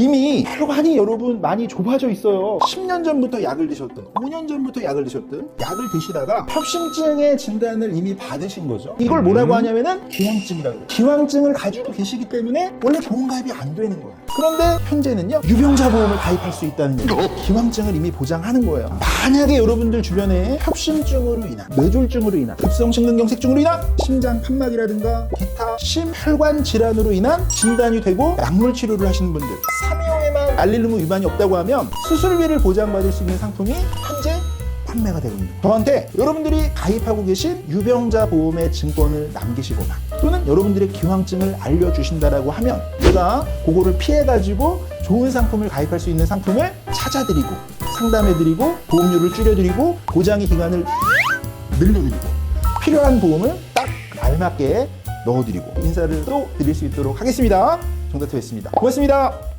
이미 혈관이 여러분 많이 좁아져 있어요. 10년 전부터 약을 드셨든, 5년 전부터 약을 드셨든, 약을 드시다가 협심증의 진단을 이미 받으신 거죠. 이걸 뭐라고 하냐면은 기왕증이라고. 해요. 기왕증을 가지고 계시기 때문에 원래 보험가입이 안 되는 거예요. 그런데 현재는요, 유병자 보험을 가입할 수 있다는 얘기. 기왕증을 이미 보장하는 거예요. 만약에 여러분들 주변에 협심증으로 인한, 뇌졸중으로 인한, 급성심근경색증으로 인한 심장 판막이라든가 기타 심혈관 질환으로 인한 진단이 되고 약물 치료를 하시는 분들 3위호에만 알릴루무 위반이 없다고 하면 수술비를 보장받을 수 있는 상품이 현재 판매가 되고 있는. 저한테 여러분들이 가입하고 계신 유병자 보험의 증권을 남기시거나 또는 여러분들의 기왕증을 알려주신다라고 하면 제가 그거를 피해가지고 좋은 상품을 가입할 수 있는 상품을 찾아드리고 상담해드리고 보험료를 줄여드리고 보장의 기간을 늘려드리고 필요한 보험을 딱 알맞게 넣어드리고 인사를 또 드릴 수 있도록 하겠습니다. 정다투였습니다. 고맙습니다.